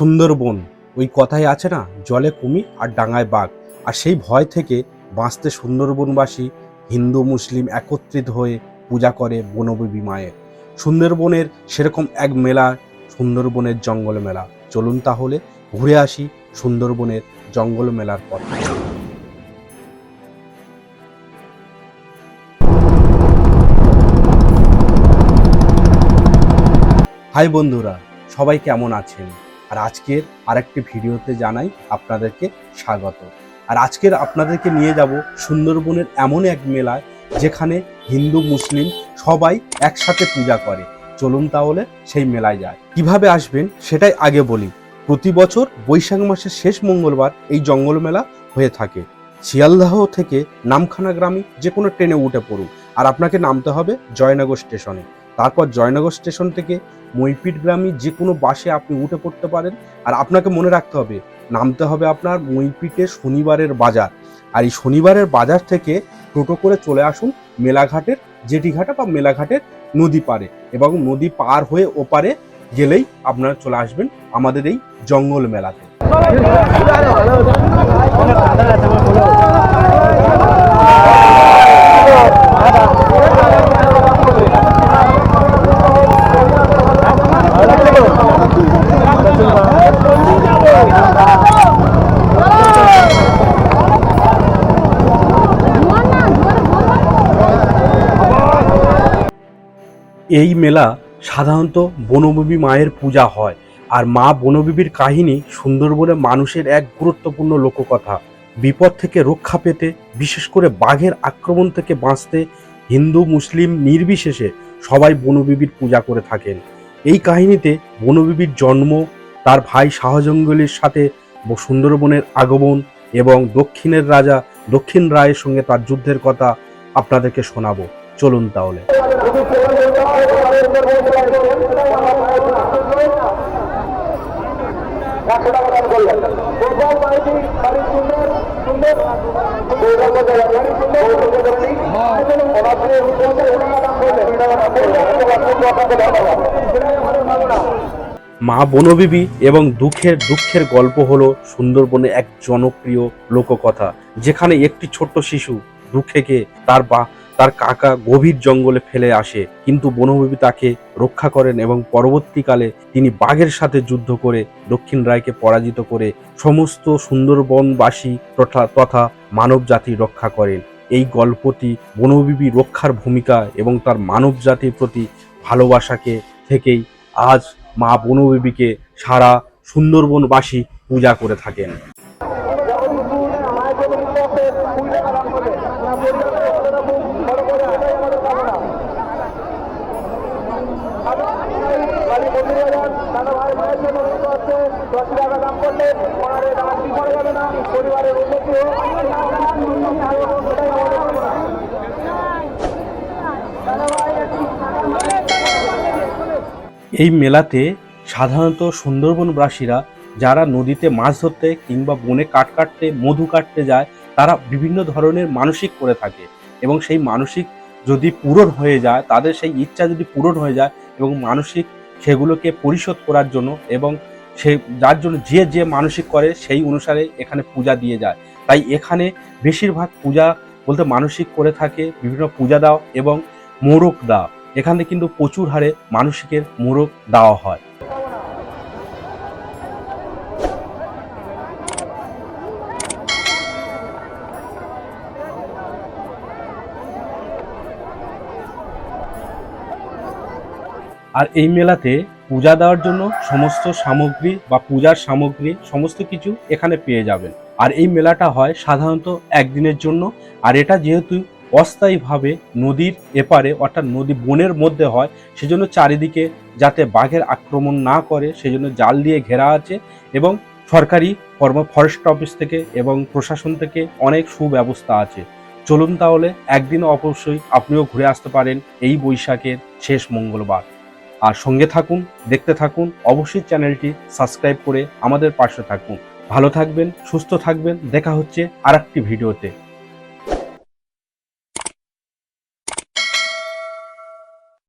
সুন্দরবন ওই কথাই আছে না, জলে কুমির আর ডাঙায় বাঘ। আর সেই ভয় থেকে বাঁচতে সুন্দরবনবাসী হিন্দু, মুসলিম একত্রিত হয়ে পূজা করে বনবিবি মায়ের সুন্দরবনের সেরকম এক মেলা, সুন্দরবনের জঙ্গল মেলা। চলুন তাহলে ঘুরে আসি সুন্দরবনের জঙ্গল মেলার পথ। হাই বন্ধুরা, সবাই কেমন আছেন? আর আজকের আরেকটি ভিডিওতে জানাই আপনাদেরকে স্বাগত। আর আজকের আপনাদেরকে নিয়ে যাব সুন্দরবনের এমন এক মেলায় যেখানে হিন্দু, মুসলিম সবাই একসাথে পূজা করে। চলুন তাহলে সেই মেলায় যায় কীভাবে আসবেন সেটাই আগে বলি। প্রতি বছর বৈশাখ মাসের শেষ মঙ্গলবার এই জঙ্গল মেলা হয়ে থাকে। শিয়ালদাহ থেকে নামখানা গ্রামে যে কোনো ট্রেনে উঠে পড়ুন। আর আপনাকে নামতে হবে জয়নগর স্টেশনে। তারপর জয়নগর স্টেশন থেকে মইপিট গ্রামে যে কোনো বাসে আপনি উঠে পড়তে পারেন। আর আপনাকে মনে রাখতে হবে, নামতে হবে আপনার মইপিটে শনিবারের বাজার। আর এই শনিবারের বাজার থেকে টোটো করে চলে আসুন মেলাঘাটের জেটিঘাটা বা মেলাঘাটের নদী পারে এবং নদী পার হয়ে ওপারে গেলেই আপনারা চলে আসবেন আমাদের এই জঙ্গল মেলাতে। এই মেলা সাধারণত বনবিবি মায়ের পূজা হয় আর মা বনবিবির কাহিনী সুন্দরবনে মানুষের এক গুরুত্বপূর্ণ লোককথা। বিপদ থেকে রক্ষা পেতে, বিশেষ করে বাঘের আক্রমণ থেকে বাঁচতে হিন্দু, মুসলিম নির্বিশেষে সবাই বনবিবির পূজা করে থাকেন। এই কাহিনীতে বনবিবির জন্ম, তার ভাই শাহজঙ্গলের সাথে সুন্দরবনের আগমন এবং দক্ষিণের রাজা দক্ষিণ রায়ের সঙ্গে তার যুদ্ধের কথা আপনাদেরকে শোনাবো। চলুন তাহলে। মা বনবিবি এবং দুঃখের দুঃখের গল্প হলো সুন্দরবনে এক জনপ্রিয় লোককথা, যেখানে একটি ছোট্ট শিশু দুঃখেকে তার বা তার কাকা গভীর জঙ্গলে ফেলে আসে, কিন্তু বনবিবি তাকে রক্ষা করেন এবং পরবর্তীকালে তিনি বাঘের সাথে যুদ্ধ করে দক্ষিণ রায়কে পরাজিত করে সমস্ত সুন্দরবনবাসী তথা তথা মানব জাতি রক্ষা করেন। এই গল্পটি বনবিবি রক্ষার ভূমিকা এবং তার মানব জাতির প্রতি ভালোবাসাকে থেকেই আজ মা বনবিবিকে সারা সুন্দরবনবাসী পূজা করে থাকেন। এই মেলাতে সাধারণত সুন্দরবনবাসীরা যারা নদীতে মাছ ধরতে কিংবা বনে কাঠ কাটতে, মধু কাটতে যায়, তারা বিভিন্ন ধরনের মানসিক করে থাকে। এবং সেই মানসিক যদি পূরণ হয়ে যায়, তাদের সেই ইচ্ছা যদি পূরণ হয়ে যায় এবং মানসিক সেগুলোকে পরিশোধ করার জন্য এবং সে, যার জন্য যে যে মানসিক করে সেই অনুসারে এখানে পূজা দিয়ে যায়। তাই এখানে বেশিরভাগ পূজা বলতে মানসিক করে থাকে, বিভিন্ন পূজা দাও এবং মোরক দাও। এখানে কিন্তু প্রচুর হারে মানসিকের মোরক দেওয়া হয়। আর এই মেলাতে পূজা দেওয়ার জন্য সমস্ত সামগ্রী বা পূজার সামগ্রী, সমস্ত কিছু এখানে পেয়ে যাবেন। আর এই মেলাটা হয় সাধারণত একদিনের জন্য। আর এটা যেহেতু অস্থায়ীভাবে নদীর এপারে, অর্থাৎ নদী বনের মধ্যে হয়, সেজন্য চারিদিকে যাতে বাঘের আক্রমণ না করে, সেজন্য জাল দিয়ে ঘেরা আছে এবং সরকারি কর্ম ফরেস্ট অফিস থেকে এবং প্রশাসন থেকে অনেক সুব্যবস্থা আছে। চলুন তাহলে একদিন অবশ্যই আপনিও ঘুরে আসতে পারেন এই বৈশাখের শেষ মঙ্গলবার। আর সঙ্গে থাকুন, দেখতে থাকুন, অবশ্যই চ্যানেলটি সাবস্ক্রাইব করে আমাদের পাশে থাকুন। ভালো থাকবেন, সুস্থ থাকবেন, দেখা হচ্ছে আর একটি ভিডিওতে।